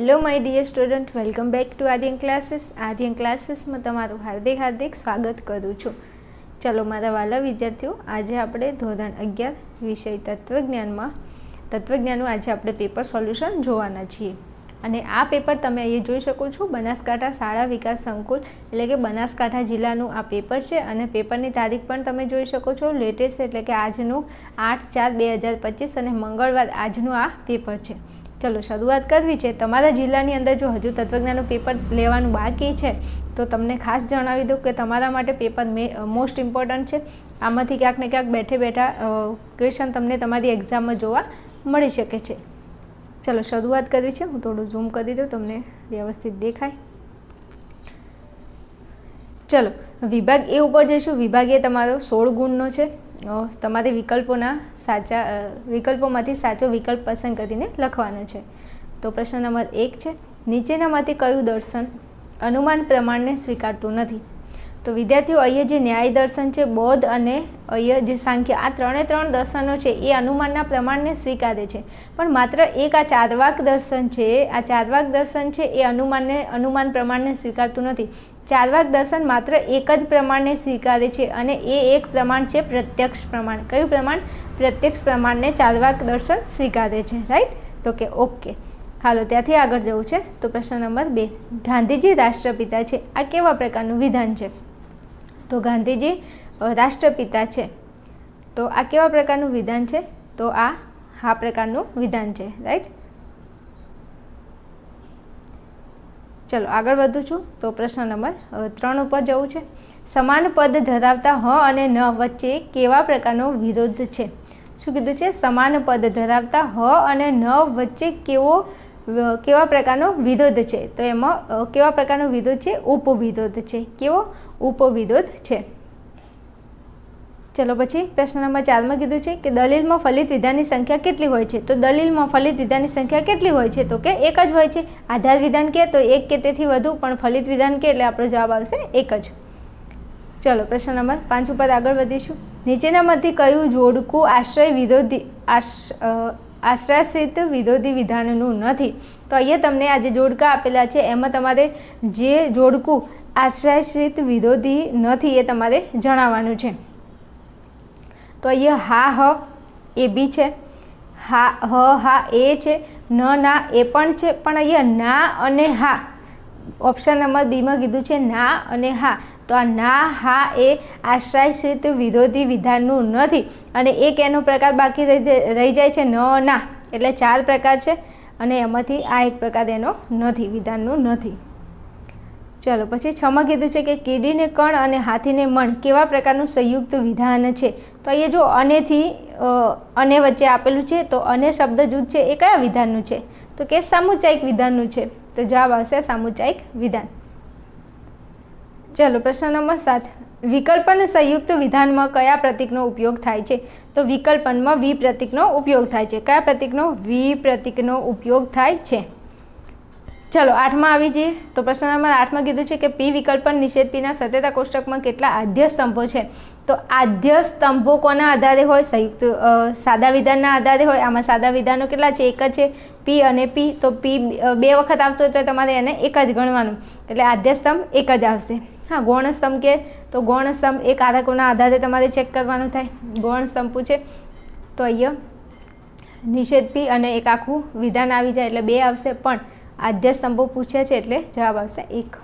Hello my dear student welcome back to Aadyan classes Aadiyan ક્લાસીસમાં તમારું હાર્દિક હાર્દિક સ્વાગત કરું છું. ચલો, મારા વાલા વિદ્યાર્થીઓ, આજે આપણે ધોરણ અગિયાર વિષય તત્વજ્ઞાનમાં, તત્વજ્ઞાનનું આજે આપણે પેપર સોલ્યુશન જોવાના છીએ. અને આ પેપર તમે અહીંયા જોઈ શકો છો, બનાસકાંઠા શાળા વિકાસ સંકુલ, એટલે કે બનાસકાંઠા જિલ્લાનું આ પેપર છે. અને પેપરની તારીખ પણ તમે જોઈ શકો છો લેટેસ્ટ એટલે કે આજનું આઠ ચાર બે હજાર પચીસ અને મંગળવાર આજનું આ પેપર છે. ચલો, શરૂઆત કરવી છે. તમારા જિલ્લાની અંદર જો હજુ તત્વજ્ઞાનનું પેપર લેવાનું બાકી છે, તો તમને ખાસ જણાવી દઉં કે તમારા માટે પેપર મે મોસ્ટ ઇમ્પોર્ટન્ટ છે. આમાંથી ક્યાંક ને ક્યાંક બેઠે બેઠા ક્વેશ્ચન તમને તમારી એક્ઝામમાં જોવા મળી શકે છે. ચલો, શરૂઆત કરવી છે. હું થોડું ઝૂમ કરી દઉં, તમને વ્યવસ્થિત દેખાય. ચલો, વિભાગ એ ઉપર જઈશું. વિભાગ એ તમારો સોળ ગુણનો છે. તમારે વિકલ્પોના સાચા વિકલ્પોમાંથી સાચો વિકલ્પ પસંદ કરીને લખવાનો છે. તો પ્રશ્ન નંબર એક છે, નીચેનામાંથી કયું દર્શન અનુમાન પ્રમાણને સ્વીકારતું નથી? તો વિદ્યાર્થીઓ અહીંયા જે ન્યાય દર્શન છે, બૌદ્ધ અને અહીંયા જે સાંખ્ય, આ ત્રણે ત્રણ દર્શનો છે, એ અનુમાનના પ્રમાણને સ્વીકારે છે. પણ માત્ર એક આ ચારવાક દર્શન છે, આ ચારવાક દર્શન છે, એ અનુમાનને, અનુમાન પ્રમાણને સ્વીકારતું નથી. ચારવાક દર્શન માત્ર એક જ પ્રમાણને સ્વીકારે છે અને એ એક પ્રમાણ છે પ્રત્યક્ષ પ્રમાણ. કયું પ્રમાણ? પ્રત્યક્ષ પ્રમાણને ચારવાક દર્શન સ્વીકારે છે, રાઈટ? તો કે ઓકે. હાલો, ત્યાંથી આગળ જવું છે. તો પ્રશ્ન નંબર બે. ગાંધીજી રાષ્ટ્રપિતા છે, આ કેવા પ્રકારનું વિધાન છે? તો ગાંધીજી રાષ્ટ્રપિતા છે. તો આ કેવા પ્રકારનું વિધાન છે? તો આ આ પ્રકારનું વિધાન છે, રાઈટ? ચલો, આગળ વધું છું. તો પ્રશ્ન નંબર ત્રણ ઉપર જવું છે. સમાન પદ ધરાવતા હ અને ન વચ્ચે કેવા પ્રકારનો વિરોધ છે? શું કીધું છે? સમાન પદ ધરાવતા હ અને ન વચ્ચે કેવો કેવા પ્રકારનો વિરોધ છે? તો એમાં કેવા પ્રકારનો વિરોધ છે? ઉપવિરોધ છે. કેવો? ઉપવિરોધ છે. ચલો પછી પ્રશ્ન નંબર ચારમાં કીધું છે કે દલીલમાં ફલિત વિધાનની સંખ્યા કેટલી હોય છે? તો દલીલમાં ફલિત વિધાનની સંખ્યા કેટલી હોય છે? તો કે એક જ હોય છે. આધાર વિધાન કે તો એક કે તેથી વધુ, પણ ફલિત વિધાન કે એટલે આપણો જવાબ આવશે એક જ. ચલો પ્રશ્ન નંબર પાંચ ઉપર આગળ વધીશું. નીચેનામાંથી કયું જોડકું આશ્રય વિરોધી આશ્રાશ્રિત વિરોધી વિધાનનું નથી? તો અહીંયા તમને આ જે જોડકા આપેલા છે, એમાં તમારે જે જોડકું આશ્રયશ્રિત વિરોધી નથી એ તમારે જણાવવાનું છે. તો અહીંયા હા, હ, એ બી છે. હા, હ, હા, એ છે. ન, ના, એ પણ છે. પણ અહીંયા ના અને હા. ઓપ્શન નંબર બીમાં કીધું છે ના અને હા. તો આ ના, હા, એ આશ્રયશ્રિત વિરોધી વિધાનનું નથી. અને એક એનો પ્રકાર બાકી રહી જાય- છે ન, ના. એટલે ચાર પ્રકાર છે. અને એમાંથી આ એક પ્રકાર એનો નથી, વિધાનનું નથી. ચલો પછી છમાં કીધું છે કે કીડીને કણ અને હાથીને મણ કેવા પ્રકારનું સંયુક્ત વિધાન છે? તો અહીંયા જો અનેથી અને વચ્ચે આપેલું છે, તો અને શબ્દ જૂથ છે એ કયા વિધાનનું છે? તો કે સામુચાયિક વિધાનનું છે. તો જવાબ આવશે સામુચાયિક વિધાન. ચલો પ્રશ્ન નંબર સાત. વિકલ્પન સંયુક્ત વિધાનમાં કયા પ્રતીકનો ઉપયોગ થાય છે? તો વિકલ્પનમાં વી પ્રતીકનો ઉપયોગ થાય છે. કયા પ્રતીકનો? વી પ્રતીકનો ઉપયોગ થાય છે. ચલો, આઠમાં આવી જઈએ. તો પ્રશ્ન નંબર આઠમાં કીધું છે કે પી વિકલ્પન નિષેધ પીના સત્યતા કોષ્ટકમાં કેટલા આદ્ય સ્તંભો છે? તો આદ્ય સ્તંભો કોના આધારે હોય? સંયુક્ત સાદા વિધાનના આધારે હોય. આમાં સાદા વિધાનો કેટલા છે? એક જ છે. પી અને પી. તો પી બે વખત આવતો હોય તો તમારે એને એક જ ગણવાનું. એટલે આદ્ય સ્તંભ એક જ આવશે. હા ગૌણ સ્તંભ કે? તો ગૌણ સ્તંભ એ કારકોના આધારે તમારે ચેક કરવાનું થાય. ગૌણ સ્તંભ પૂછે. તો અહીંયા નિષેધ પી અને એક આખું વિધાન આવી જાય એટલે બે આવશે. પણ આદ્ય સ્તંભો પૂછ્યા છે એટલે જવાબ આવશે એક.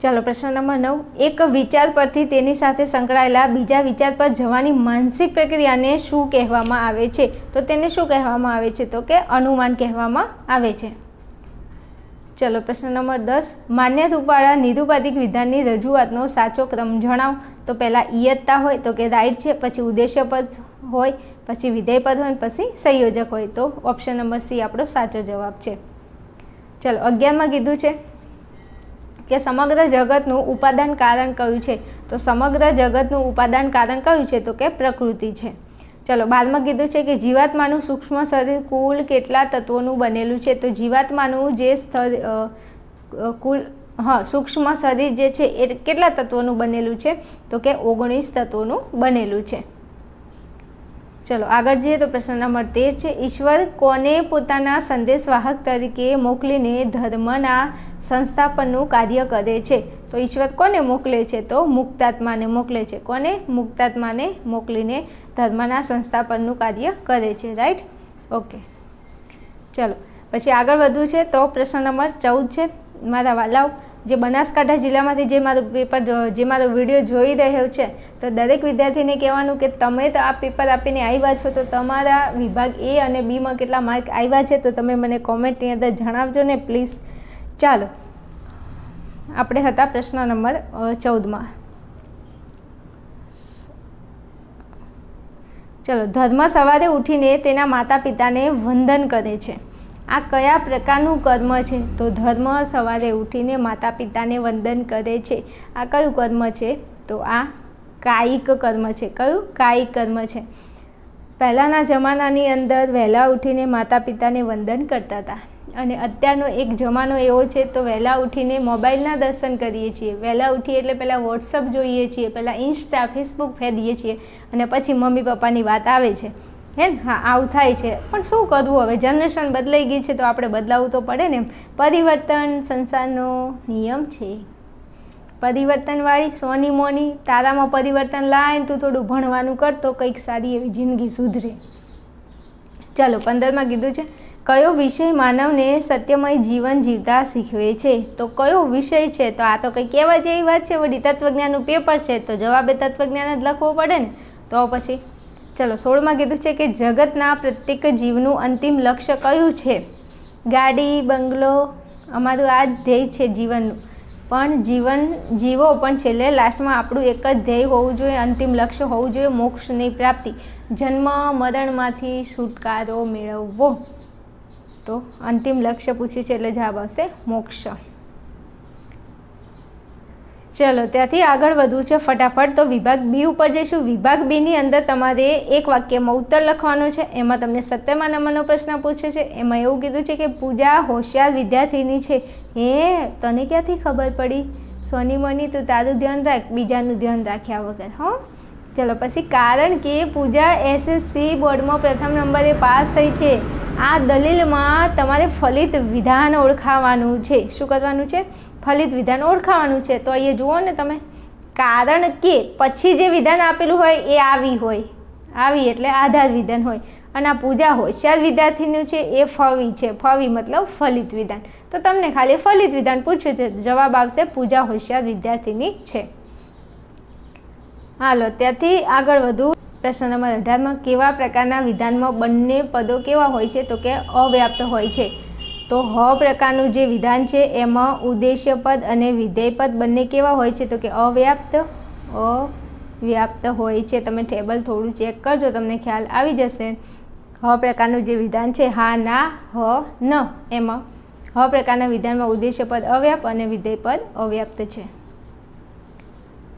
ચાલો, પ્રશ્ન નંબર નવ. એક વિચાર પરથી તેની સાથે સંકળાયેલા બીજા વિચાર પર જવાની માનસિક પ્રક્રિયાને શું કહેવામાં આવે છે? તો તેને શું કહેવામાં આવે છે? તો કે અનુમાન કહેવામાં આવે છે. ચલો પ્રશ્ન નંબર દસ. માન્ય રૂપવાળા નિરુપાધિક વિધાનની રજૂઆતનો સાચો ક્રમ જણાવો. તો પહેલાં ઇયત્તા હોય તો કે રાઈટ છે, પછી ઉદ્દેશ્ય હોય, પછી વિધેય પદ હોય, પછી સંયોજક હોય. તો ઓપ્શન નંબર સી આપણો સાચો જવાબ છે. ચલો અગિયારમાં કીધું છે કે સમગ્ર જગતનું ઉપાદાન કારણ કયું છે? તો સમગ્ર જગતનું ઉપાદાન કારણ કયું છે? તો કે પ્રકૃતિ છે. ચલો, બાદમાં કીધું છે કે જીવાત્માનું સૂક્ષ્મ શરીર કુલ કેટલા તત્વોનું બનેલું છે? તો જીવાત્માનું જે કુલ, હા, સૂક્ષ્મ શરીર જે છે, એ કેટલા તત્વોનું બનેલું છે? તો કે ઓગણીસ તત્વોનું બનેલું છે. ચલો, આગળ જઈએ તો પ્રશ્ન નંબર તેર છે, ઈશ્વર કોને પોતાના સંદેશવાહક તરીકે મોકલીને ધર્મના સંસ્થાપનનું કાર્ય કરે છે? તો ઈશ્વર કોને મોકલે છે? તો મુક્તાત્માને મોકલે છે. કોને? મુક્તાત્માને મોકલીને ધર્મના સંસ્થાપનનું કાર્ય કરે છે. રાઈટ? ઓકે. ચલો, પછી આગળ વધવું છે તો પ્રશ્ન નંબર ચૌદ છે. મારા વાલાઓ જે બનાસકાંઠા જિલ્લામાંથી જે મારું પેપર જે મારો વીડિયો જોઈ રહ્યો છે, તો દરેક વિદ્યાર્થીને કહેવાનું કે તમે તો આ પેપર આપીને આવ્યા છો, તો તમારા વિભાગ એ અને બીમાં કેટલા માર્ક આવ્યા છે, તો તમે મને કોમેન્ટની અંદર જણાવજો ને પ્લીઝ. ચાલો. આપણે હતા પ્રશ્ન નંબર ચૌદમાં. ચલો, ધર્મ સવારે ઉઠીને તેના માતા પિતાને વંદન કરે છે. આ કયા પ્રકારનું કર્મ છે? તો ધર્મ સવારે ઉઠીને માતા પિતાને વંદન કરે છે. આ કયું કર્મ છે? તો આ કાયિક કર્મ છે. કયું? કાયિક કર્મ છે. પહેલાંના જમાનાની અંદર વહેલા ઉઠીને માતા પિતાને વંદન કરતા હતા. અને અત્યારનો એક જમાનો એવો છે, તો વહેલા ઉઠીને મોબાઈલના દર્શન કરીએ છીએ. વહેલા ઉઠીએ એટલે પહેલાં વોટ્સઅપ જોઈએ છીએ, પહેલાં ઇન્સ્ટા, ફેસબુક ફેરીએ છીએ અને પછી મમ્મી પપ્પાની વાત આવે છે. હે ને? હા, આવું થાય છે. પણ શું કરવું? હવે જનરેશન બદલાઈ ગઈ છે તો આપણે બદલાવવું તો પડે ને. પરિવર્તન સંસારનો નિયમ છે. પરિવર્તનવાળી સોની મોની તારામાં પરિવર્તન લાય તું થોડું ભણવાનું કરતો કંઈક સારી એવી જિંદગી સુધરે. ચાલો, પંદરમાં કીધું છે, કયો વિષય માનવને સત્યમય જીવન જીવતા શીખવે છે? તો કયો વિષય છે? તો આ તો કંઈ કહેવા જેવી વાત છે. વળી તત્વજ્ઞાનનું પેપર છે. તો જવાબે તત્વજ્ઞાન જ લખવો પડે ને. તો પછી? ચલો, સોળમાં કીધું છે કે જગતના પ્રત્યેક જીવનું અંતિમ લક્ષ્ય કયું છે? ગાડી, બંગલો, અમારું આ જ ધ્યેય છે જીવનનું. પણ જીવન, જીવો પણ છેલ્લે લાસ્ટમાં આપણું એક જ ધ્યેય હોવું જોઈએ, અંતિમ લક્ષ્ય હોવું જોઈએ, મોક્ષની પ્રાપ્તિ. જન્મ, મરણમાંથી છુટકારો મેળવવો. તો અંતિમ લક્ષ્ય પૂછ્યું છે એટલે જવાબ આવશે મોક્ષ. ચલો, ત્યાંથી આગળ વધવું છે ફટાફટ. તો વિભાગ બી ઉપર જઈશું. વિભાગ બીની અંદર તમારે એક વાક્યમાં ઉત્તર લખવાનો છે. એમાં તમને સત્તરમા નંબરનો પ્રશ્ન પૂછે છે. એમાં એવું કીધું છે કે પૂજા હોશિયાર વિદ્યાર્થીની છે. હે, તને ક્યાંથી ખબર પડી? સોની, મની, તું તારું ધ્યાન રાખ, બીજાનું ધ્યાન રાખ્યા વગર, હો? ચલો, પછી કારણ કે પૂજા એસએસસી બોર્ડમાં પ્રથમ નંબરે પાસ થઈ છે, આ દલીલમાં તમારે ફલિત વિધાન ઓળખાવાનું છે. શું કરવાનું છે? ફલિત વિધાન ઓળખાવાનું છે, તો અહીંયા જુઓ ને તમે. કારણ કે પછી જે વિધાન આપેલું હોય એ આવી હોય. આવી એટલે આધાર વિધાન હોય. અને આ પૂજા હોશિયાર વિદ્યાર્થીનું છે, એ ફવી છે. ફવી મતલબ ફલિત વિધાન. તો તમને ખાલી ફલિત વિધાન પૂછ્યું છે, જવાબ આવશે પૂજા હોશિયાર વિદ્યાર્થીની છે. હાલો, ત્યાંથી આગળ વધુ. પ્રશ્ન નંબર અઢારમાં, કેવા પ્રકારના વિધાનમાં બંને પદો કેવા હોય છે, તો કે અવ્યાપ્ત હોય છે. તો હ પ્રકારનું જે વિધાન છે, એમાં ઉદ્દેશ્ય પદ અને વિધેય પદ બંને કેવા હોય છે? તો કે અવ્યાપ્ત અવ્યાપ્ત હોય છે. તમે ટેબલ થોડું ચેક કરજો, તમને ખ્યાલ આવી જશે. હ પ્રકારનું જે વિધાન છે, હા, ના, હ, ન, એમાં હ પ્રકારના વિધાનમાં ઉદ્દેશ્ય પદ અવ્યાપ અને વિધેય પદ અવ્યાપ્ત છે.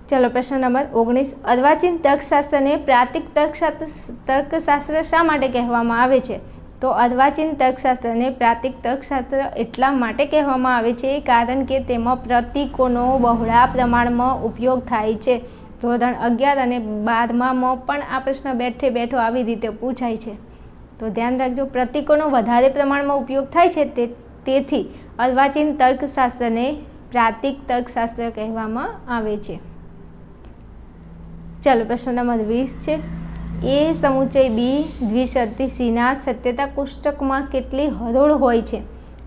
ચલો, પ્રશ્ન નંબર ઓગણીસ. અર્વાચીન તર્કશાસ્ત્રને પ્રાતિક તર્કશાસ્ત્ર તર્કશાસ્ત્ર શા માટે કહેવામાં આવે છે? તો અર્વાચીન તર્કશાસ્ત્રને પ્રાતિક તર્કશાસ્ત્ર એટલા માટે કહેવામાં આવે છે કારણ કે તેમાં પ્રતીકોનો બહોળા પ્રમાણમાં ઉપયોગ થાય છે. ધોરણ અગિયાર અને બારમામાં પણ આ પ્રશ્ન બેઠે બેઠો આવી રીતે પૂછાય છે. તો ધ્યાન રાખજો, પ્રતીકોનો વધારે પ્રમાણમાં ઉપયોગ થાય છે તેથી અર્વાચીન તર્કશાસ્ત્રને પ્રાતિક તર્કશાસ્ત્ર કહેવામાં આવે છે. ચાલો પ્રશ્ન નંબર વીસ છે. એ સમુચય બી દ્વિશરતી સીના સત્યતા કોષ્ટકમાં કેટલી હરોળ હોય છે.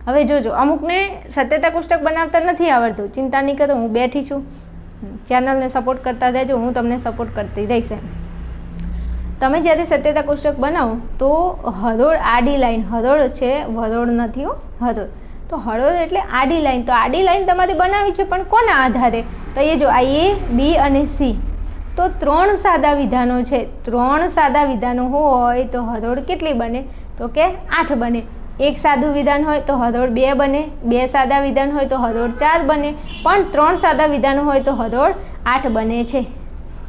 હવે જોજો, અમુકને સત્યતા કોષ્ટક બનાવતા નથી આવડતું. ચિંતા નહીં કરો, હું બેઠી છું. ચેનલને સપોર્ટ કરતા રહેજો, હું તમને સપોર્ટ કરતી રહીશ તમે જ્યારે સત્યતા કોષ્ટક બનાવો, તો હરોળ આડી લાઈન, હરોળ છે, વરોળ નથી હો, હરોળ. તો હરોળ એટલે આડી લાઈન. તો આડી લાઈન તમારે બનાવી છે, પણ કોના આધારે? તો એ જો, આ એ, બી અને સી. તો ત્રણ સાદા વિધાનો છે. ત્રણ સાદા વિધાનો હોય તો હરોળ કેટલી બને? તો કે આઠ બને. એક સાદું વિધાન હોય તો હરોળ બે બને. બે સાદા વિધાન હોય તો હરોળ ચાર બને. પણ ત્રણ સાદા વિધાનો હોય તો હરોળ આઠ બને છે.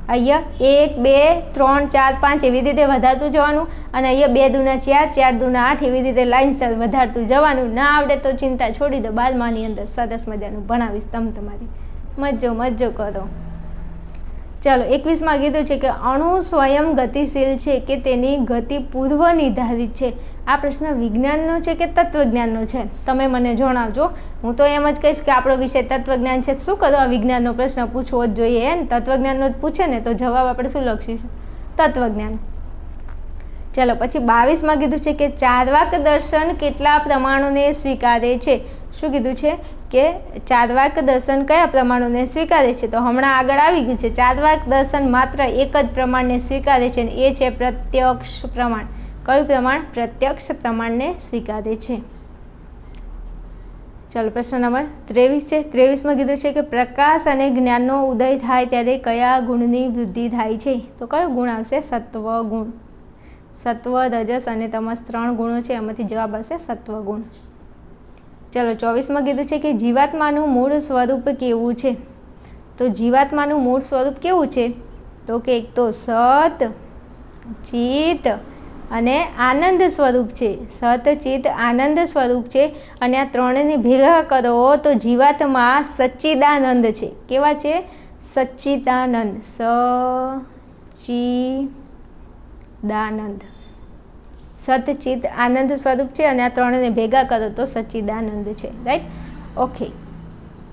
અહીંયા એક, બે, ત્રણ, ચાર, પાંચ એવી રીતે વધારતું જવાનું અને અહીંયા બે દૂના ચાર ચાર દૂના આઠ એવી રીતે લાઇનસર વધારતું જવાનું. ના આવડે તો ચિંતા છોડી દો. બારમાની અંદર સરસ મજાનું ભણાવીશ. તમ તમારી. મજો મજો કરો. ચાલો, એકવીસમાં કીધું છે કે અણુ સ્વયં ગતિશીલ છે કે તેની ગતિ પૂર્વ નિર્ધારિત છે? આ પ્રશ્ન વિજ્ઞાનનો છે કે તત્વજ્ઞાનનો છે? તમે મને જણાવજો. હું તો એમ જ કહીશ કે આપણો વિષય તત્વજ્ઞાન છે. શું કરો? આ વિજ્ઞાનનો પ્રશ્ન પૂછવો જ જોઈએ ને તત્વજ્ઞાનનો જ પૂછે ને તો જવાબ આપણે શું લખીશું? તત્વજ્ઞાન. ચાલો, પછી બાવીસમાં કીધું છે કે ચારવાક દર્શન કેટલા પ્રમાણોને સ્વીકારે છે? શું કીધું છે? કે ચારવાક દર્શન કયા પ્રમાણોને સ્વીકારે છે? તો હમણાં આગળ આવી ગયું છે. ચારવાક દર્શન માત્ર એક જ પ્રમાણને સ્વીકારે છે એ છે પ્રત્યક્ષ પ્રમાણ. કયું પ્રમાણ? પ્રત્યક્ષ પ્રમાણને સ્વીકારે છે. ચાલો, પ્રશ્ન નંબર ત્રેવીસ છે. ત્રેવીસમાં કીધું છે કે પ્રકાશ અને જ્ઞાનનો ઉદય થાય ત્યારે કયા ગુણની વૃદ્ધિ થાય છે? તો કયો ગુણ આવશે? સત્વ ગુણ સત્વ રજસ અને તમસ ત્રણ ગુણો છે. એમાંથી જવાબ આવશે સત્વ ગુણ ચાલો ચોવીસમાં કીધું છે કે જીવાત્માનું મૂળ સ્વરૂપ કેવું છે? તો જીવાત્માનું મૂળ સ્વરૂપ કેવું છે? તો કે એક તો સત, ચિત્ત અને આનંદ સ્વરૂપ છે. સત, ચિત્ત, આનંદ સ્વરૂપ છે અને આ ત્રણને ભેગા કરો તો જીવાત્મા સચ્ચિદાનંદ છે. કેવા છે? સચ્ચિદાનંદ. સ, ચી, દાનંદ. સતચિત આનંદ સ્વરૂપ છે અને આ ત્રણને ભેગા કરો તો સચ્ચિદાનંદ છે રાઈટ ઓકે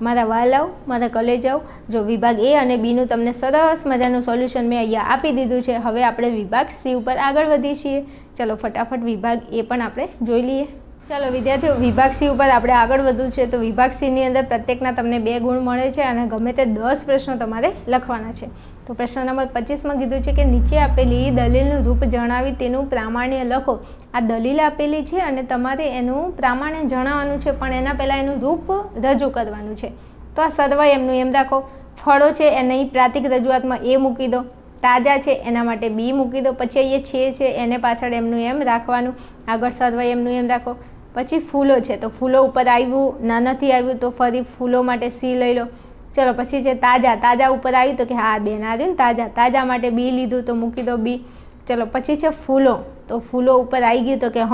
મારા વાલાઓ મારા કલેજાઓ જો વિભાગ એ અને બીનું તમને સરસ મજાનું સોલ્યુશન મેં અહીંયા આપી દીધું છે. હવે આપણે વિભાગ સી ઉપર આગળ વધીએ છીએ. ચલો, ફટાફટ વિભાગ એ પણ આપણે જોઈ લઈએ. ચાલો, વિદ્યાર્થીઓ વિભાગ ઉપર આપણે આગળ વધવું છે. તો વિભાગ અંદર પ્રત્યેકના તમને બે ગુણ મળે છે અને ગમે તે દસ પ્રશ્નો તમારે લખવાના છે. તો પ્રશ્ન નંબર પચીસમાં કીધું છે કે નીચે આપેલી દલીલનું રૂપ જણાવી તેનું પ્રામાણ્ય લખો. આ દલીલ આપેલી છે અને તમારે એનું પ્રામાણ્ય જણાવવાનું છે, પણ એના પહેલાં એનું રૂપ રજૂ કરવાનું છે. તો આ સર્વ એમનું એમ રાખો. ફળો છે એની પ્રાતિક રજૂઆતમાં એ મૂકી દો. તાજા છે એના માટે બી મૂકી દો. પછી અહીંયા છે છે એને પાછળ એમનું એમ રાખવાનું. આગળ સર્વ એમનું એમ રાખો. પછી ફૂલો છે, તો ફૂલો ઉપર આવ્યું ના નથી આવ્યું, તો ફરી ફૂલો માટે સી લઈ લો. ચલો, પછી છે તાજા તાજા ઉપર આવ્યું તો કે હા બેન આવ્યું ને તાજા. તાજા માટે બી લીધું તો મૂકી દો બી. ચલો, પછી છે ફૂલો, તો ફૂલો ઉપર આવી ગયું તો કે હ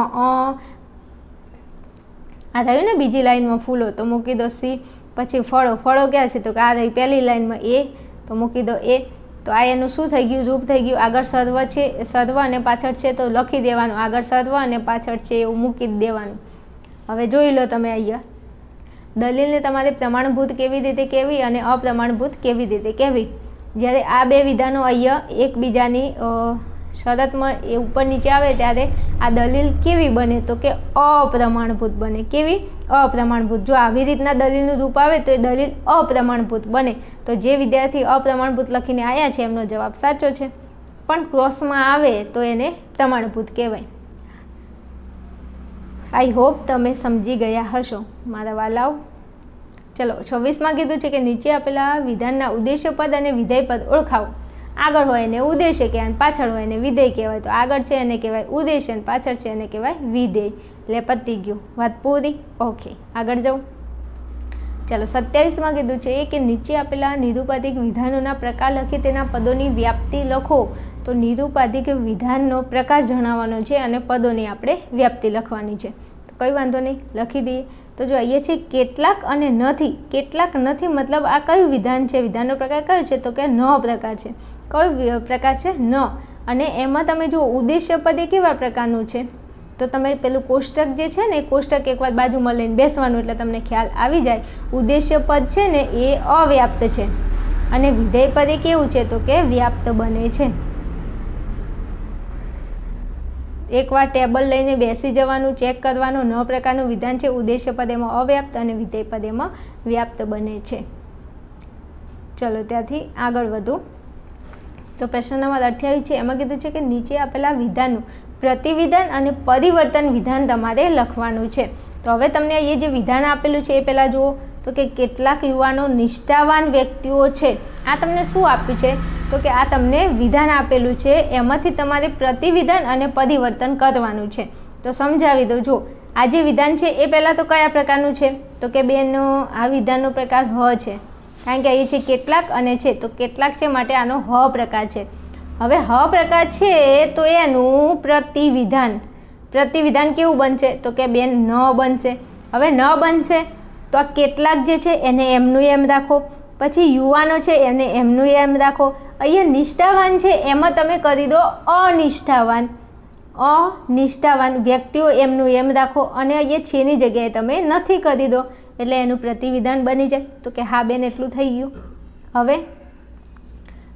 આ થયું ને બીજી લાઈનમાં ફૂલો, તો મૂકી દો સી. પછી ફળો ફળો ક્યાં છે? તો કે આ રહી પહેલી લાઇનમાં એ, તો મૂકી દો એ. તો આ એનું શું થઈ ગયું? રૂપ થઈ ગયું. આગળ સર્વ છે, સર્વ અને પાછળ છે તો લખી દેવાનું. આગળ સર્વ અને પાછળ છે એવું મૂકી દેવાનું. હવે જોઈ લો તમે અહીંયા. દલીલને તમારે પ્રમાણભૂત કેવી રીતે કહેવી અને અપ્રમાણભૂત કેવી રીતે કહેવી જ્યારે આ બે વિધાનો અહીંયા એકબીજાની શરતમાં એ ઉપર નીચે આવે ત્યારે આ દલીલ કેવી બને? તો કે અપ્રમાણભૂત બને. કેવી? અપ્રમાણભૂત. જો આવી રીતના દલીલનું રૂપ આવે તો એ દલીલ અપ્રમાણભૂત બને. તો જે વિદ્યાર્થી અપ્રમાણભૂત લખીને આવ્યા છે એમનો જવાબ સાચો છે. પણ ક્રોસમાં આવે તો એને પ્રમાણભૂત કહેવાય. આઈ હોપ તમે સમજી ગયા હશો મારા વાલાઓ. ચલો, છવ્વીસમાં કીધું છે કે નીચે આપેલા વિધાનના ઉદ્દેશ્ય પદ અને વિધેય પદ ઓળખાવો. આગળ હોય એને ઉદ્દેશ્ય કહેવાય અને પાછળ હોય એને વિધેય કહેવાય. તો આગળ છે એને કહેવાય ઉદ્દેશ્ય અને પાછળ છે એને કહેવાય વિધેય. એટલે પતી ગયું. વાત પૂરી? ઓકે આગળ જાઉં ચાલો, સત્યાવીસમાં કીધું છે કે નીચે આપેલા નિરુપાધિક વિધાનોના પ્રકાર લખી તેના પદોની વ્યાપ્તિ લખો. તો નિરુપાધિક વિધાનનો પ્રકાર જણાવવાનો છે અને પદોની આપણે વ્યાપ્તિ લખવાની છે. તો કંઈ વાંધો નહીં. લખી દઈએ. તો જો અહીંયા છે કેટલાક અને નથી. કેટલાક નથી મતલબ આ કયું વિધાન છે? વિધાનનો પ્રકાર કયો છે? તો કે ન પ્રકાર છે. કયો પ્રકાર છે? ન. અને એમાં તમે જો ઉદ્દેશ્ય પદ કેવા પ્રકારનું છે? તો તમે પેલું કોષ્ટક જે છે ને કોષ્ટક એકવાર બાજુમાં લઈને બેસવાનું એટલે તમને ખ્યાલ આવી જાય. ઉદ્દેશ્ય પદ છે ને, એ અવ્યાપ્ત છે. અને વિધેય પદ કેવું છે? તો કે વ્યાપ્ત બને છે. એકવાર ટેબલ લઈને બેસી જવાનું, ચેક કરવાનું, ન પ્રકારનું વિધાન છે, ઉદ્દેશ્ય પદેમાં અવ્યાપ્ત અને વિધેય પદેમાં વ્યાપ્ત બને છે. ચલો ત્યાંથી આગળ વધુ. તો પ્રશ્ન નંબર અઠ્યાવીસ છે, એમાં કીધું છે કે નીચે આપેલા વિધાનનું પ્રતિવિધાન અને પરિવર્તન વિધાન તમારે લખવાનું છે. તો હવે તમને એ જે વિધાન આપેલું છે, એ પહેલાં જુઓ. તો કે કેટલાક યુવાનો નિષ્ઠાવાન વ્યક્તિઓ છે. આ તમને શું આપ્યું છે? તો કે આ તમને વિધાન આપેલું છે, એમાંથી તમારે પ્રતિવિધાન અને પરિવર્તન કરવાનું છે. તો સમજાવી દો, જો આ જે વિધાન છે એ પહેલાં તો કયા પ્રકારનું છે? તો કે બેનો, આ વિધાનનો પ્રકાર હ છે. કારણ કે અહીં છે કેટલાક અને છે, તો કેટલાક છે માટે આનો હ પ્રકાર છે. હવે હ પ્રકાર છે તો એનું પ્રતિવિધાન. પ્રતિવિધાન કેવું બનશે? તો કે બેન ન બનશે. હવે ન બનશે તો આ કેટલાક જે છે એને એમનું એમ રાખો. પછી યુવાનો છે એને એમનું એમ રાખો. અહીંયા નિષ્ઠાવાન છે, એમાં તમે કરી દો અનિષ્ઠાવાન. અનિષ્ઠાવાન વ્યક્તિઓ એમનું એમ રાખો અને અહીંયા છેની જગ્યાએ તમે નથી કરી દો. એટલે એનું પ્રતિવિધાન બની જાય. તો કે હા બેન, એટલું થઈ ગયું. હવે?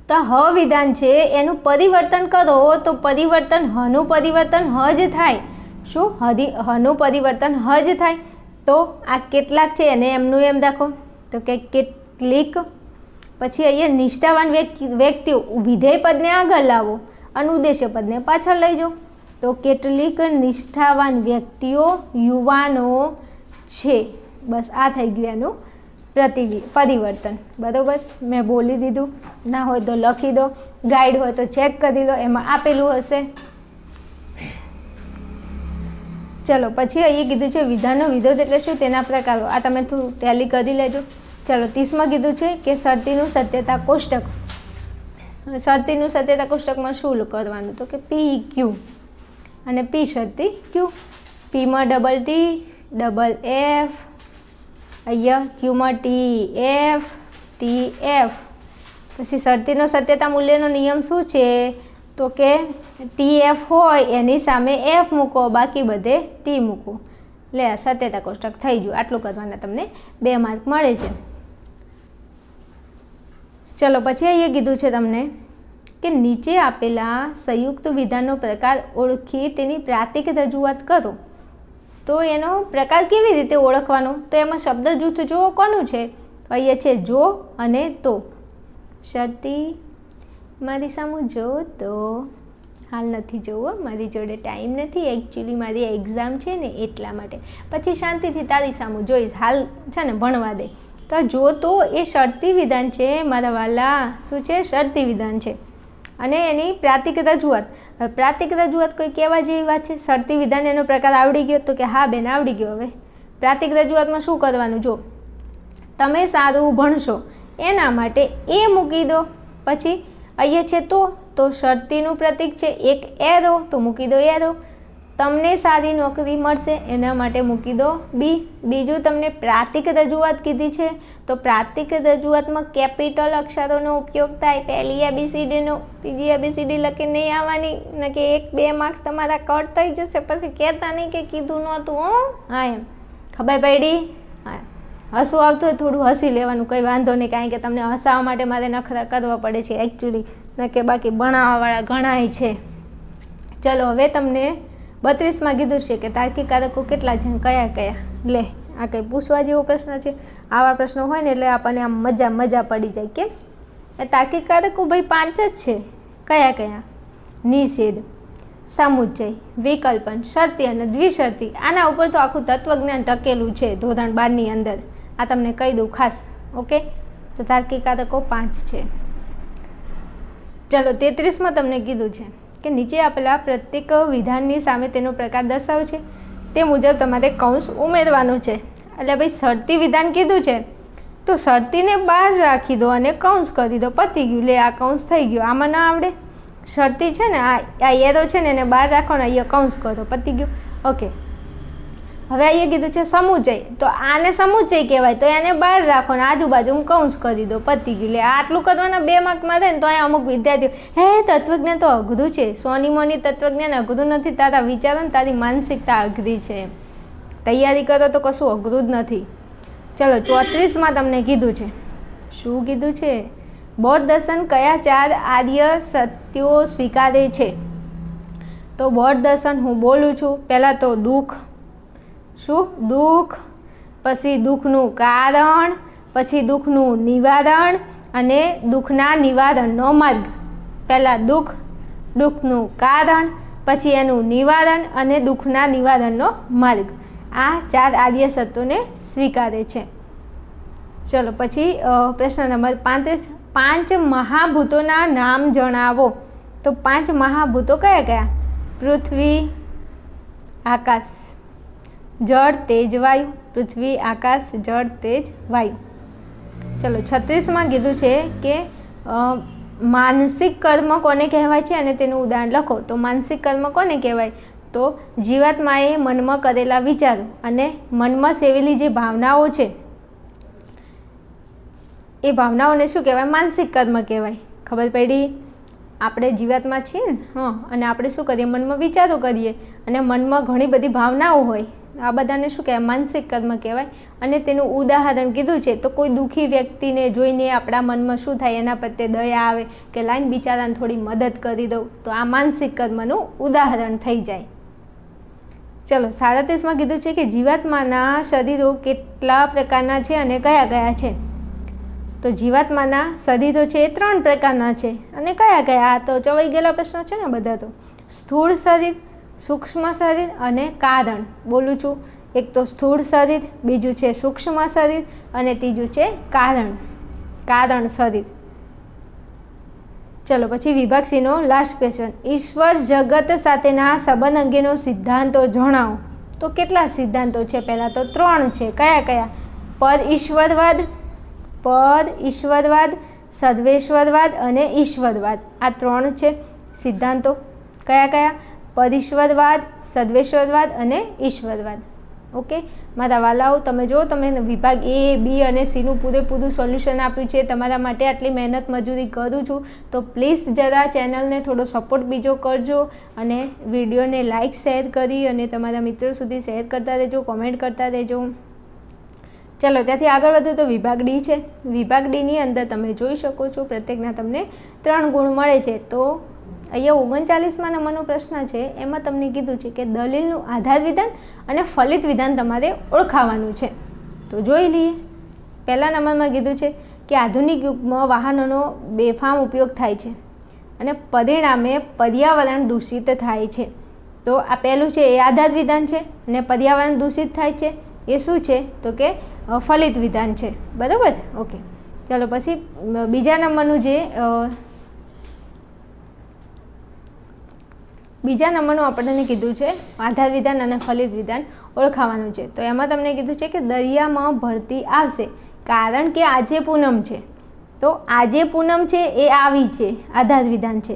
તો હ વિધાન છે, એનું પરિવર્તન કરો. તો પરિવર્તન, હનું પરિવર્તન હ જ થાય. શું? હદી, હનું પરિવર્તન હ જ થાય. તો આ કેટલાક છે, એને એમનું એમ રાખો. તો કે કેટલીક પછી અહીંયા નિષ્ઠાવાન વ્યક્તિ વિધેય પદને આગળ લાવો અને ઉદ્દેશ્ય પદને પાછળ લઈ જાઓ. તો કેટલીક નિષ્ઠાવાન વ્યક્તિઓ યુવાનો છે. બસ આ થઈ ગયું એનું પ્રતિ પરિવર્તન. બરાબર? મેં બોલી દીધું. ના હોય તો લખી દો. ગાઈડ હોય તો ચેક કરી લો. એમાં આપેલું હશે. ચલો, પછી અહીં કીધું છે વિધાનનો વિરોધ એટલે શું? તેના પ્રકારો. આ તમે થોડું ટેલી કરી લેજો. ચલો, ત્રીસમાં કીધું છે કે શરતીનું સત્યતા કોષ્ટક. શરતીનું સત્યતા કોષ્ટકમાં શું કરવાનું? તો કે પી ક્યુ અને પી શરતી ક્યુ પીમાં ડબલ ટી ડબલ એફ અહીંયા ક્યુમાં ટી એફ ટી એફ પછી શરતીનો સત્યતા મૂલ્યનો નિયમ શું છે? તો કે ટી એફ હોય, એની સામે એફ મૂકો, બાકી બધે ટી મૂકો. લે, આ સત્યતા કોષ્ટક થઈ ગયું. આટલું કરવાના તમને બે માર્ક મળે છે. ચલો, પછી અહીંયા કીધું છે તમને કે નીચે આપેલા સંયુક્ત વિધાનનો પ્રકાર ઓળખી તેની પ્રાતિક રજૂઆત કરો. તો એનો પ્રકાર કેવી રીતે ઓળખવાનો? તો એમાં શબ્દ જૂથ જુઓ કોનું છે? તો અહીંયા છે જો અને તો. શરતી, મારી સામું જો તો. હાલ નથી જોવો, મારી જોડે ટાઈમ નથી. એકચ્યુઅલી મારી એક્ઝામ છે ને એટલા માટે. પછી શાંતિથી તારી સામું જોઈશ. હાલ છે ને ભણવા દે. તો જો તો એ શરતી વિધાન છે, મારા વાલા. શું છે? શરતી વિધાન છે. અને એની પ્રાતિક રજૂઆત હવે પ્રાતિક રજૂઆત કોઈ કહેવા જેવી વાત છે? શરતી વિધાન એનો પ્રકાર આવડી ગયો તો કે હા બેન, આવડી ગયો હવે. પ્રાતિક રજૂઆતમાં શું કરવાનું? જો તમે સારું ભણશો, એના માટે એ મૂકી દો. પછી અહીંયા છે તો તો શરતીનું પ્રતીક છે, એક એરો તો મૂકી દો એરો તમને સારી નોકરી મળશે, એના માટે મૂકી દો. બી, બીજું તમને પ્રાતિક રજૂઆત કીધી છે, તો પ્રાતિક રજૂઆતમાં કેપિટલ અક્ષરોનો ઉપયોગ થાય, પહેલી એબીસીડીનો ત્રીજી એબીસીડી લખી નહીં આવવાની, ને કે એક, બે માર્ક્સ તમારા કટ થઈ જશે, પછી કહેતા નહીં કે કીધું નહોતું, હો? હા, એમ. ખબર પડી? હા. હસવું આવતું હોય થોડું હસી લેવાનું, કંઈ વાંધો નહીં, કારણ કે તમને હસાવવા માટે મારે નખરા કરવા પડે છે એકચ્યુઅલી ન કે બાકી ભણાવવાવાળા ઘણાય છે. ચલો, હવે તમને બત્રીસમાં કીધું છે કે તાર્કિક કારકો કેટલા છે કયા કયા? લે, આ કંઈ પૂછવા જેવો પ્રશ્ન છે. આવા પ્રશ્નો હોય ને એટલે આપણને આમ મજા મજા પડી જાય. કેમ? એ તાર્કિક કારકો ભાઈ પાંચ જ છે. કયા કયા? નિષેધ સામુજય વિકલ્પન, શરતી અને દ્વિશરતી. આના ઉપર તો આખું તત્વજ્ઞાન ટકેલું છે ધોરણ બારની અંદર. આ તમને કહી દઉં ખાસ, ઓકે? તો તાર્કિક કારકો પાંચ છે. ચલો તેત્રીસમાં તમને કીધું છે. કે નીચે આપેલા પ્રત્યેક વિધાનની સામે તેનો પ્રકાર દર્શાવે છે. તે મુજબ તમારે કૌંસ ઉમેરવાનું છે. એટલે ભાઈ શરતી વિધાન કીધું છે. તો શરતીને બહાર રાખી દો અને કૌંસ કરી દો. પતી ગયું. લે, આ કૌંસ થઈ ગયું. આમાં ના આવડે. શરતી છે ને, આ આ એરો છે ને એને બહાર રાખો ને અહીંયા કૌંસ કરો. પતી ગયું. ઓકે. હવે અહીંયા કીધું છે સમુચય તો આને સમુચય કહેવાય. તો એને બહાર રાખો ને આજુબાજુ હું કૌંસ કરી દો પતી ગયું. લે, આટલું કરવાના બે માર્કમાં થાય ને તો અહીંયા અમુક વિદ્યાર્થીઓ, હે, તત્વજ્ઞાન તો અઘરું છે. સોની મોની તત્વજ્ઞાન અઘરું નથી. તારા વિચારો ને તારી માનસિકતા અઘરી છે. તૈયારી કરો તો કશું અઘરું જ નથી. ચલો, ચોત્રીસમાં તમને કીધું છે. શું કીધું છે? બૌદ્ધ દર્શન કયા ચાર આર્ય સત્યો સ્વીકારે છે? તો બૌદ્ધ દર્શન હું બોલું છું. પહેલાં તો દુઃખ શું? દુઃખ, પછી દુઃખનું કારણ, પછી દુઃખનું નિવારણ અને દુઃખના નિવારણનો માર્ગ. પહેલાં દુઃખ, દુઃખનું કારણ, પછી એનું નિવારણ અને દુઃખના નિવારણનો માર્ગ. આ ચાર આર્ય સત્યોને સ્વીકારે છે. ચલો, પછી પ્રશ્ન નંબર પાંત્રીસ. પાંચ મહાભૂતોના નામ જણાવો. તો પાંચ મહાભૂતો કયા કયા? પૃથ્વી, આકાશ. જળ તેજ વાયુ, પૃથ્વી, આકાશ, જળ તેજ વાયુ. ચલો, છત્રીસમાં કીધું છે કે માનસિક કર્મ કોને કહેવાય છે? અને તેનું ઉદાહરણ લખો. તો માનસિક કર્મ કોને કહેવાય? તો જીવાત્માએ મનમાં કરેલા વિચારો અને મનમાં સેવેલી જે ભાવનાઓ છે, એ ભાવનાઓને શું કહેવાય? માનસિક કર્મ કહેવાય. ખબર પડી? આપણે જીવાતમાં છીએ ને, હં, અને આપણે શું કરીએ? મનમાં વિચારો કરીએ. અને મનમાં ઘણી બધી ભાવનાઓ હોય. આ બધાને શું કહેવાય, માનસિક કર્મ કહેવાય. અને તેનું ઉદાહરણ કીધું છે, તો કોઈ દુઃખી વ્યક્તિને જોઈને આપણા મનમાં શું થાય, એના પ્રત્યે દયા આવે કે લાઈન બિચારાને થોડી મદદ કરી દઉં, તો આ માનસિક કર્મનું ઉદાહરણ થઈ જાય. ચલો, સાડત્રીસમાં કીધું છે કે જીવાત્માના શરીરો કેટલા પ્રકારના છે અને કયા કયા છે? તો જીવાત્માના શરીરો છે એ ત્રણ પ્રકારના છે અને કયા કયા? આ તો ચવાઈ ગયેલા પ્રશ્નો છે ને બધા તો. સ્થૂળ શરીર સૂક્ષ્મ શરીર અને કારણ બોલું છું. એક તો સ્થૂળ શરીર બીજું છે સૂક્ષ્મ શરીર અને ત્રીજું છે કારણ કારણ શરીર ચલો, પછી વિભાગ સીનો લાસ્ટ ક્વેશ્ચન ઈશ્વર જગત સાથેના સંબંધ અંગેનો સિદ્ધાંતો જણાવો. તો કેટલા સિદ્ધાંતો છે? પહેલાં તો ત્રણ છે. કયા કયા? પર ઈશ્વરવાદ પર ઈશ્વરવાદ સર્વેશ્વરવાદ અને ઈશ્વરવાદ. આ ત્રણ છે સિદ્ધાંતો. કયા કયા? પરીશ્વરવાદ સદ્વેશ્વરવાદ અને ઈશ્વરવાદ. ઓકે? મારા વાલાઓ, તમે જો તમે વિભાગ એ, બી અને સીનું પૂરેપૂરું સોલ્યુશન આપ્યું છે. તમારા માટે આટલી મહેનત મજૂરી કરું છું. તો પ્લીઝ જરા ચેનલને થોડો સપોર્ટ બીજો કરજો અને વિડીયોને લાઇક શેર કરી અને તમારા મિત્રો સુધી શેર કરતા રહેજો, કોમેન્ટ કરતા રહેજો. ચાલો, ત્યાંથી આગળ વધુ તો વિભાગ ડી છે. વિભાગ ડીની અંદર તમે જોઈ શકો છો, પ્રત્યેકના તમને ત્રણ ગુણ મળે છે. તો અહીંયા ઓગણચાલીસમાં નંબરનો પ્રશ્ન છે, એમાં તમને કીધું છે કે દલીલનું આધાર વિધાન અને ફલિત વિધાન તમારે ઓળખાવાનું છે. તો જોઈ લઈએ. પહેલા નંબરમાં કીધું છે કે આધુનિક યુગમાં વાહનોનો બેફામ ઉપયોગ થાય છે અને પરિણામે પર્યાવરણ દૂષિત થાય છે. તો આ પહેલું છે, એ આધાર વિધાન છે અને પર્યાવરણ દૂષિત થાય છે. એ શું છે? તો કે ફલિત વિધાન છે. બરાબર? ઓકે. ચાલો પછી બીજા નંબરનું જે બીજા નંબરનું આપણને કીધું છે, આધાર વિધાન અને ફલિત વિધાન ઓળખાવાનું છે. તો એમાં તમને કીધું છે કે દરિયામાં ભરતી આવશે, કારણ કે આજે પૂનમ છે. તો આજે પૂનમ છે એ આવી છે, આધાર વિધાન છે.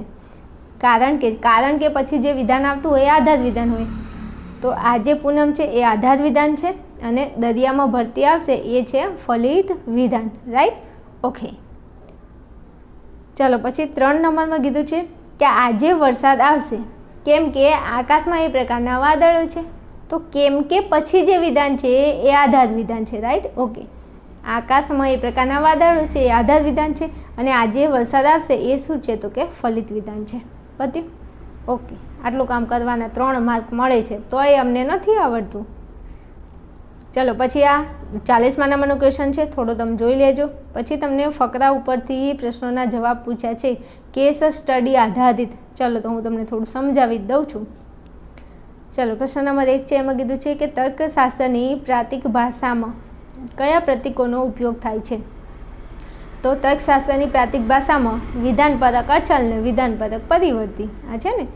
કારણ કે કારણ કે પછી જે વિધાન આવતું હોય એ આધાર વિધાન હોય. તો આજે પૂનમ છે એ આધાર વિધાન છે અને દરિયામાં ભરતી આવશે એ છે ફલિત વિધાન રાઈટ ઓકે ચાલો, પછી ત્રણ નંબરમાં કીધું છે કે આજે વરસાદ આવશે કેમ કે આકાશમાં એ પ્રકારના વાદળો છે. તો કેમ કે પછી જે વિધાન છે એ આધાર વિધાન છે રાઈટ ઓકે આકાશમાં એ પ્રકારના વાદળો છે, એ આધાર વિધાન છે અને આજે વરસાદ આવશે એ શું છે? તો કે ફલિત વિધાન છે. પત્યું ઓકે આટલું કામ કરવાના ત્રણ માર્ક મળે છે. તોય અમને નથી આવડતું. ચલો, પછી આ ચાલીસમાં નંબરનું ક્વેશ્ચન છે, થોડો તમે જોઈ લેજો. પછી તમને ફકરા ઉપરથી પ્રશ્નોના જવાબ પૂછ્યા છે, કેસ સ્ટડી આધારિત. ચલો, તો હું તમને થોડું સમજાવી દઉં છું. ચલો, પ્રશ્ન નંબર એક છે, એમાં કીધું છે કે તર્કશાસ્ત્રની પ્રાતિક ભાષામાં કયા પ્રતીકોનો ઉપયોગ થાય છે? તો તર્કશાસ્ત્રની પ્રાતિક ભાષામાં વિધાનપરક અચલ ને વિધાનપરક પરિવર્તી. આ છે ને?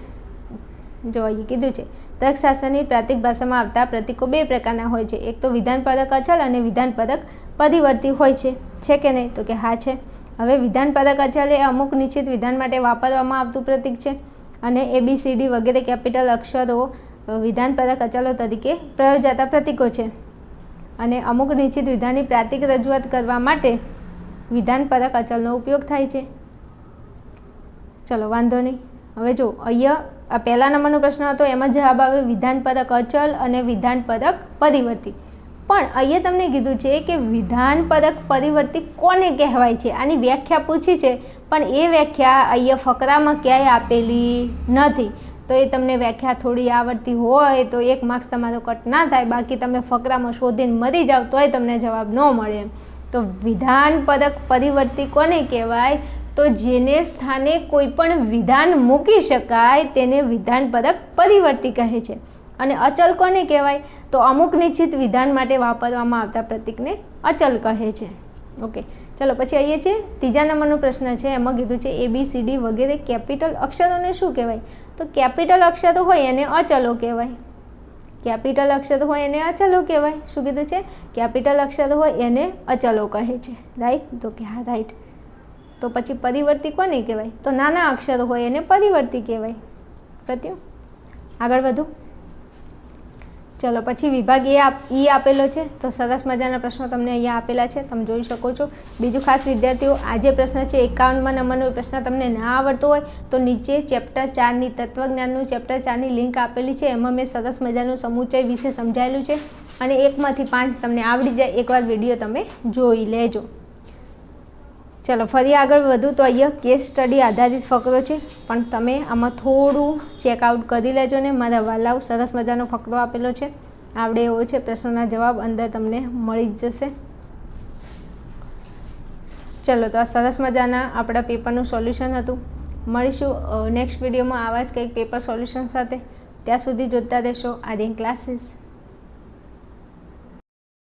જો અહીં કીધું છે. તર્કશાસ્ત્રની પ્રાતિક ભાષામાં આવતા પ્રતીકો બે પ્રકારના હોય છે. એક તો વિધાનપરક અચલ અને વિધાનપરક પરિવર્તી હોય છે. છે કે નહીં? તો કે હા છે. હવે વિધાનપરક અચલ એ અમુક નિશ્ચિત વિધાન માટે વાપરવામાં આવતું પ્રતીક છે અને એબીસીડી વગેરે કેપિટલ અક્ષરો વિધાનપરક અચલો તરીકે પ્રયોજાતા પ્રતીકો છે. અને અમુક નિશ્ચિત વિધાનની પ્રાતિક રજૂઆત કરવા માટે વિધાનપરક અચલનો ઉપયોગ થાય છે. ચલો, વાંધો નહીં. હવે જો, અહીંયા આ પહેલા નંબરનો પ્રશ્ન હતો, એમાં જવાબ આવે વિધાનપરક અચલ અને વિધાનપરક પરિવર્તી. પણ અહીંયા તમને કીધું છે કે વિધાનપરક પરિવર્તી કોને કહેવાય છે? આની વ્યાખ્યા પૂછી છે, પણ એ વ્યાખ્યા અહીંયા ફકરામાં ક્યાંય આપેલી નથી. તો એ તમને વ્યાખ્યા થોડી આવડતી હોય, તો એક માર્ક્સ તમારો કટ ના થાય, બાકી તમે ફકરામાં શોધીને મરી જાવ તોય તમને જવાબ ન મળે. તો વિધાનપરક પરિવર્તી કોને કહેવાય? તો જેને સ્થાને કોઈ પણ વિધાન મૂકી શકાય તેને વિધાનપરક પરિવર્તી કહે છે. અને અચલ કોને કહેવાય? તો અમુક નિશ્ચિત વિધાન માટે વાપરવામાં આવતા પ્રતીકને અચલ કહે છે. ઓકે ચલો પછી અહીંયા છે ત્રીજા નંબરનો પ્રશ્ન છે. એમાં કીધું છે એ બી સી ડી વગેરે કેપિટલ અક્ષરોને શું કહેવાય? તો કેપિટલ અક્ષરો હોય એને અચલો કહેવાય. કેપિટલ અક્ષર હોય એને અચલો કહેવાય. શું કીધું છે? કેપિટલ અક્ષર હોય એને અચલો કહે છે. રાઈટ તો કે હા રાઈટ તો પછી પરિવર્તી કોને કહેવાય? તો નાના અક્ષર હોય એને પરિવર્તી કહેવાય. પત્યું? આગળ વધુ. ચલો, પછી વિભાગ એ ઈ આપેલો છે. તો સરસ મજાના પ્રશ્નો તમને અહીંયા આપેલા છે. તમે જોઈ શકો છો. બીજું ખાસ વિદ્યાર્થીઓ, આ જે પ્રશ્ન છે, એકાવનમાં નંબરનો પ્રશ્ન તમને ના આવડતો હોય, તો નીચે ચેપ્ટર ચારની, તત્વજ્ઞાનનું ચેપ્ટર ચારની લિંક આપેલી છે. એમાં મેં સરસ મજાનું સમુચય વિશે સમજાયેલું છે. અને એકમાંથી પાંચ તમને આવડી જાય, એકવાર વીડિયો તમે જોઈ લેજો. ચલો, ફરી આગળ વધુ તો અહીંયા કેસ સ્ટડી આધારિત ફકરો છે, પણ તમે આમાં થોડું ચેકઆઉટ કરી લેજો ને. મારા વાલાઓ સરસ મજાનો ફકરો આપેલો છે. આવડે એવો છે, પ્રશ્નોના જવાબ અંદર તમને મળી જ જશે. ચલો, તો આ સરસ મજાના આપણા પેપરનું સોલ્યુશન હતું. મળીશું નેક્સ્ટ વિડીયોમાં આવા જ કંઈક પેપર સોલ્યુશન સાથે. ત્યાં સુધી જોતા રહેશો. આર્યન ક્લાસીસ